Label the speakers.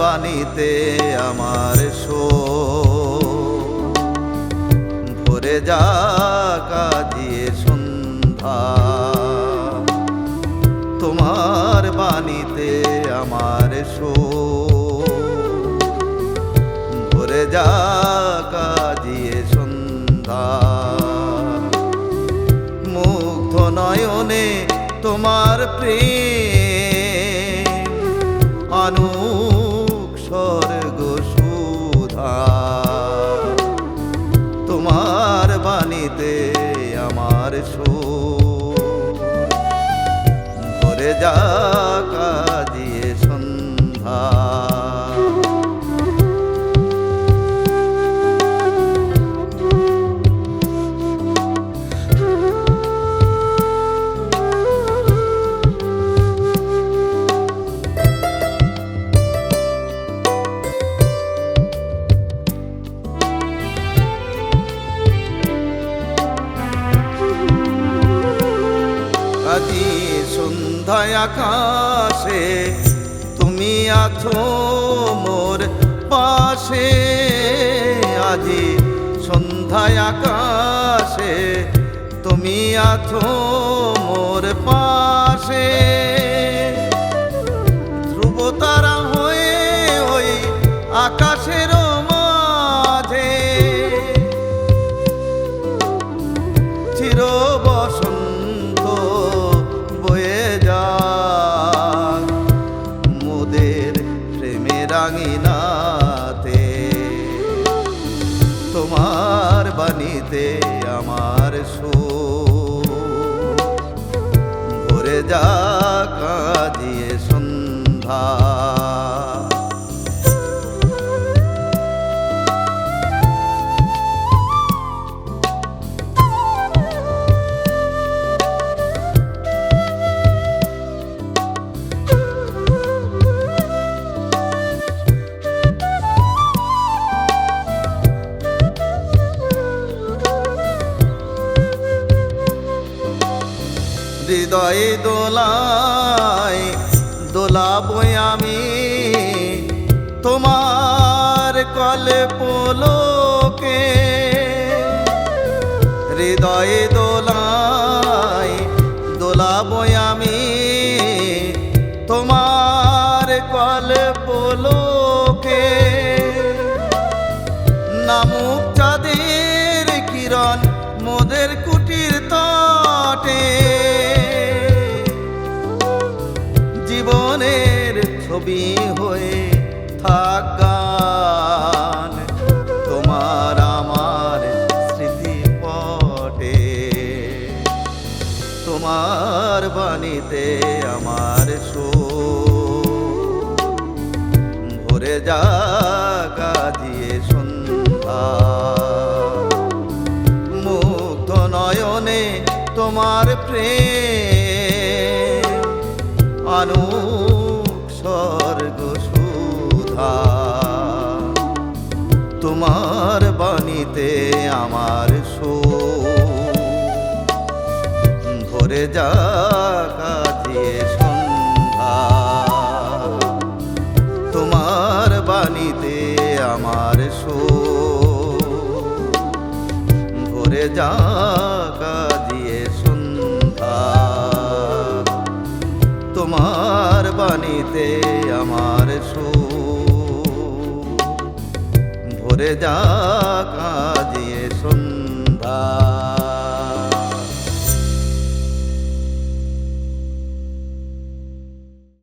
Speaker 1: বাণীতে আমার শো ভরে যা কাজিয়ে সন্ধ্যা। তোমার বাণীতে আমার শো ভরে যা কাজিয়ে সন্ধ্যা। মুগ্ধ নয়নে তোমার প্রেম। অনুক বাণীতে আমার সুর। ভরে যা সন্ধ্যায় আকাশে তুমি আছো মোর পাশে। আজি সন্ধ্যায় আকাশে তুমি আছো মোর পাশে। রাঙিনাতে তোমার বাণীতে আমার সুর হৃদয়ে দোলায় দোলাবো আমি। তোমার কলে পোলোকে হৃদয়ে দোলায় দোলাবো আমি। হয়ে থাক গান। তোমার আমার স্মৃতি পটে তোমার বাণীতে আমার সুর। ভরে যা কাজিয়ে সন্ধ্যা। মুগ্ধ নয়নে তোমার প্রেম সুধা তোমার বাণীতে আমার সুর ভরে যা কাজিয়ে সন্ধ্যা। তোমার বাণীতে আমার সুর ভরে যা কাজিয়ে সন্ধ্যা। তোমার বাণীতে সুর ভরে যা কাজিয়ে সন্ধ্যা